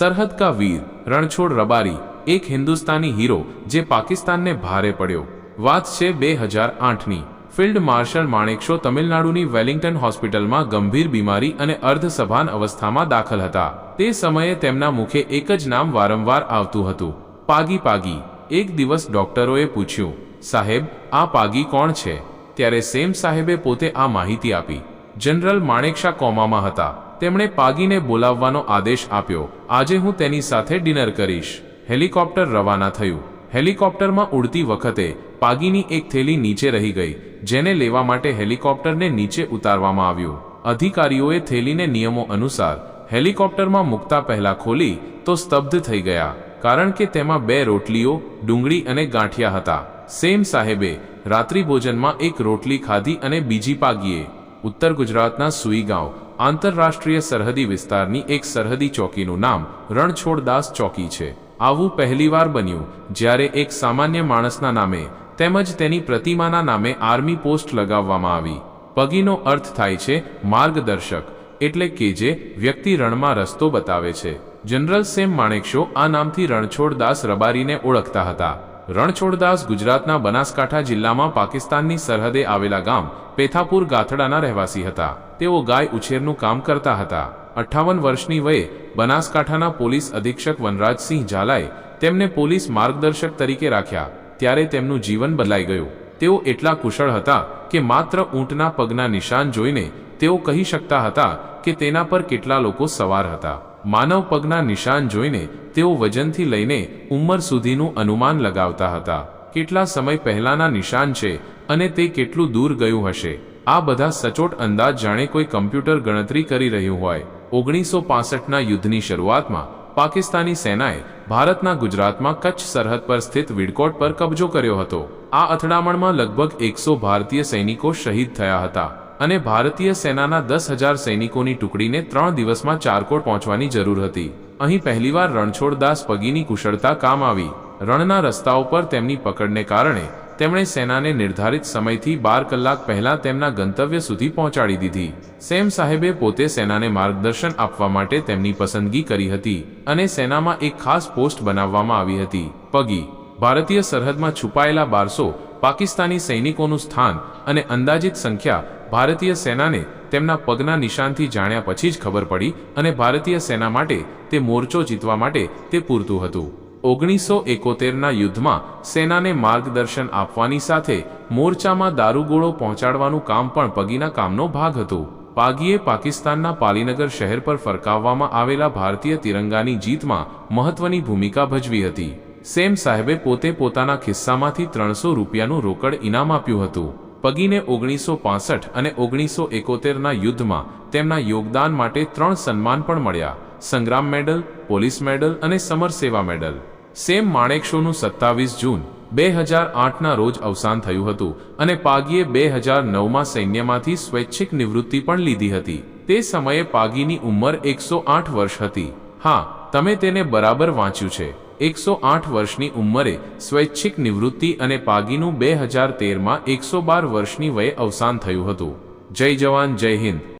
સરહદ કા વીર, રણછોડ રબારી, એક હિન્દુસ્તાની હીરો જે પાકિસ્તાનને ભારે પડ્યો. વાત છે બે હજાર આઠની. ફિલ્ડ માર્શલ માણેકશો તમિલનાડુની વેલિંગ્ટન હોસ્પિટલમાં ગંભીર બીમારી અને અર્ધસભાન અવસ્થામાં દાખલ હતા. તે સમયે તેમના મુખે એક જ નામ વારંવાર આવતું હતું. પાગી પાગી. એક દિવસ ડોક્ટરોએ પૂછ્યું, સાહેબ, આ પાગી કોણ છે? ત્યારે સેમ સાહેબે પોતે આ માહિતી આપી. જનરલ માણેકશા કોમામાં હતા. તેમણે પાગીને બોલાવવાનો આદેશ આપ્યો. આજે હું તેની સાથે ડિનર કરીશ. હેલિકોપ્ટર રવાના થયું. હેલિકોપ્ટરમાં ઉડતી વખતે પાગીની એક થેલી નીચે રહી ગઈ, જેને લેવા માટે હેલિકોપ્ટરને નીચે ઉતારવામાં આવ્યું. અધિકારીઓએ થેલીને નિયમો અનુસાર હેલિકોપ્ટરમાં મૂકતા પહેલા ખોલી તો સ્તબ્ધ થઈ ગયા, કારણ કે તેમાં બે રોટલીઓ, ડુંગળી અને ગાંઠિયા હતા. સેમ સાહેબે રાત્રિ ભોજનમાં એક રોટલી ખાધી અને બીજી પાગીએ. ઉત્તર ગુજરાતના સુઈગાંવ આંતરરાષ્ટ્રીય સરહદી વિસ્તારની એક સરહદી ચોકીનું નામ રણછોડદાસ ચોકી છે. આવું પહેલીવાર બન્યું, જ્યારે એક સામાન્ય માણસના નામે તેમજ તેની પ્રતિમાના નામે આર્મી પોસ્ટ લગાવવામાં આવી. પગીનો અર્થ થાય છે માર્ગદર્શક, એટલે કે જે વ્યક્તિ રણમાં રસ્તો બતાવે છે. જનરલ સેમ માણેકશો આ નામથી રણછોડદાસ રબારીને ઓળખતા હતા. રણછોડદાસ ગુજરાતના બનાસકાંઠા જિલ્લામાં પાકિસ્તાનની સરહદે આવેલા ગામ પેથાપુર ગાથડાના રહેવાસી હતા. તેઓ ગાય ઉછેરનું કામ કરતા હતા. અઠ્ઠાવન વર્ષની વયે બનાસકાંઠાના પોલીસ અધિક્ષક વનરાજસિંહ ઝાલાએ તેમને પોલીસ માર્ગદર્શક તરીકે રાખ્યા. ત્યારે તેમનું જીવન બદલાઈ ગયું. તેઓ એટલા કુશળ હતા કે માત્ર ઊંટના પગના નિશાન જોઈને તેઓ કહી શકતા હતા કે તેના પર કેટલા લોકો સવાર હતા. માનવ પગના નિશાન જોઈને તેઓ વજનથી લઈને ઉંમર સુધીનું અનુમાન લગાવતા હતા. કેટલા સમય પહેલાના નિશાન છે અને તે કેટલું દૂર ગયું હશે? આ બધા સચોટ અંદાજ જાણે કોઈ કમ્પ્યુટર ગણતરી કરી રહ્યું હોય. ઓગણીસો પાસઠના યુદ્ધની શરૂઆતમાં પાકિસ્તાની સેનાએ ભારતના ગુજરાતમાં કચ્છ સરહદ પર સ્થિત વિડકોટ પર કબજો કર્યો હતો. આ અથડામણમાં લગભગ એકસો ભારતીય સૈનિકો શહીદ થયા હતા. અને ભારતીય સેનાના દસ હજાર સૈનિકોની ટુકડીને ત્રણ દિવસમાં ચારકોટ પહોંચવાની જરૂર હતી. અહીં પહેલીવાર રણછોડદાસ પગીની કુશળતા કામ આવી. રણના રસ્તાઓ પર તેમની પકડને કારણે તેમણે સેનાને નિર્ધારિત સમયથી બાર કલાક પહેલા તેમના ગંતવ્ય સુધી પહોંચાડી દીધી. સેમ સાહેબે પોતે સેનાને માર્ગદર્શન આપવા માટે તેમની પસંદગી કરી હતી અને સેનામાં એક ખાસ પોસ્ટ બનાવવામાં આવી હતી. પગી. ભારતીય સરહદમાં છુપાયેલા બારસો પાકિસ્તાની સૈનિકોનું સ્થાન અને અંદાજિત સંખ્યા ભારતીય સેનાને તેમના પગના નિશાનથી જાણ્યા પછી જ ખબર પડી અને ભારતીય સેના માટે તે મોરચો જીતવા માટે તે પૂરતું હતું. ઓગણીસો એકોતેરના યુદ્ધમાં સેનાને માર્ગદર્શન આપવાની સાથે મોરચામાં દારૂગોળો પહોંચાડવાનું કામ પણ પગીના કામનો ભાગ હતું. પાગીએ પાકિસ્તાનના પાલીનગર શહેર પર ફરકાવવામાં આવેલા ભારતીય તિરંગાની જીતમાં મહત્વની ભૂમિકા ભજવી હતી. સેમ સાહેબે પોતે પોતાના ખિસ્સામાંથી ત્રણસો રૂપિયાનું રોકડ ઇનામ આપ્યું હતું. પગીને ઓગણીસો પાસઠ અને ઓગણીસો એકોતેરના યુદ્ધમાં તેમના યોગદાન માટે ત્રણ સન્માન પણ મળ્યા. સંગ્રામ મેડલ, પોલીસ મેડલ અને સમર સેવા મેડલ. સેમ માણેકશોનું સત્તાવીસ જૂન, બે હજાર આઠના રોજ અવસાન થયું હતું અને પાગીએ બે હજાર નવમાં સૈન્યમાંથી સ્વૈચ્છિક નિવૃત્તિ પણ લીધી હતી. તે સમયે પાગીની ઉંમર એકસો આઠ વર્ષ હતી. હા, તમે તેને બરાબર વાંચ્યું છે. એકસો આઠ વર્ષની ઉંમરે સ્વૈચ્છિક નિવૃત્તિ અને પાગીનું બે હજાર તેરમાં એકસો બાર વર્ષની વયે અવસાન થયું હતું. જય જવાન, જય હિન્દ.